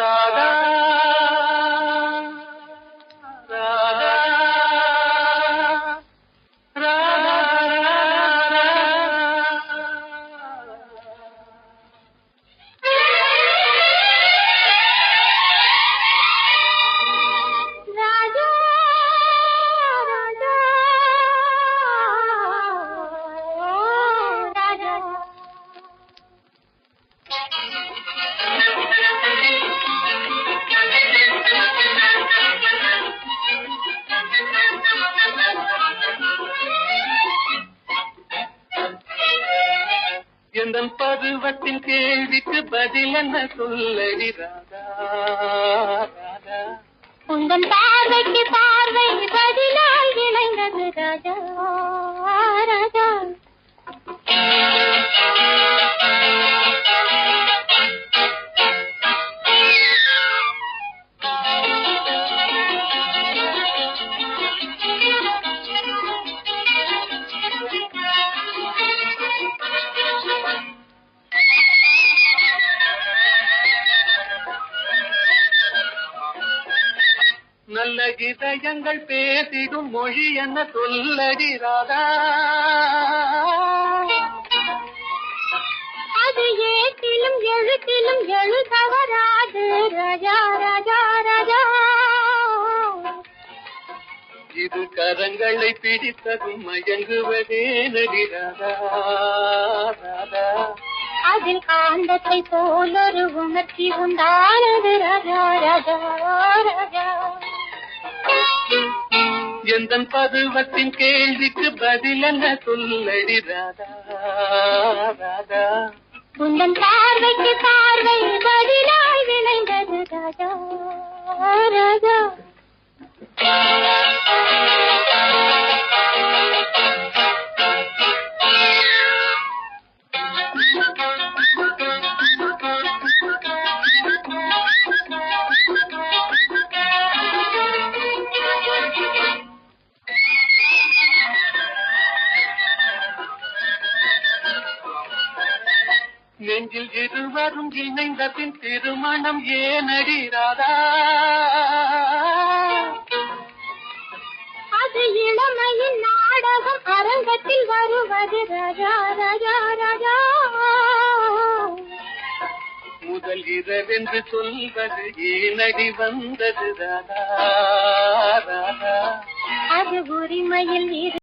ರಾಗ எந்த பருவத்தின் கேள்விக்கு பதில் என்ன சொல்லடி ராதா ராதா. உங்கள் நல்ல இதயங்கள் பேசிடும் மொழி என்ன சொல்லடி ராதா? அது ஏட்டிலும் எழுத்திலும் எழுதவராது. ராஜா ராஜா ராஜா. இது கரங்களை பிடித்ததும் மயங்குவதே நடி ராதா ராதா. அதில் காந்தத்தை போலொரு உணர்ச்சி உண்டானது. ராஜா ராஜா ராஜா. எந்த பருவத்தின் கேள்விக்கு பதில் என்ன சொல்லடி ராதா ராதா? உந்தன் பார்வைக்கு பார்வை பதிலாய் விளைந்தது ராஜா ராஜா நெஞ்சில் இருவரும் இணைந்த பின் திருமணம் ஏனடி ராதா? அது இளமையின் நாடகம் அரங்கத்தில் வருவது. ராஜா ராஜா ராஜா. முதல் இரவென்று சொல்வது ஏனடி வந்தது ராதா ராதா. அது உரிமையில்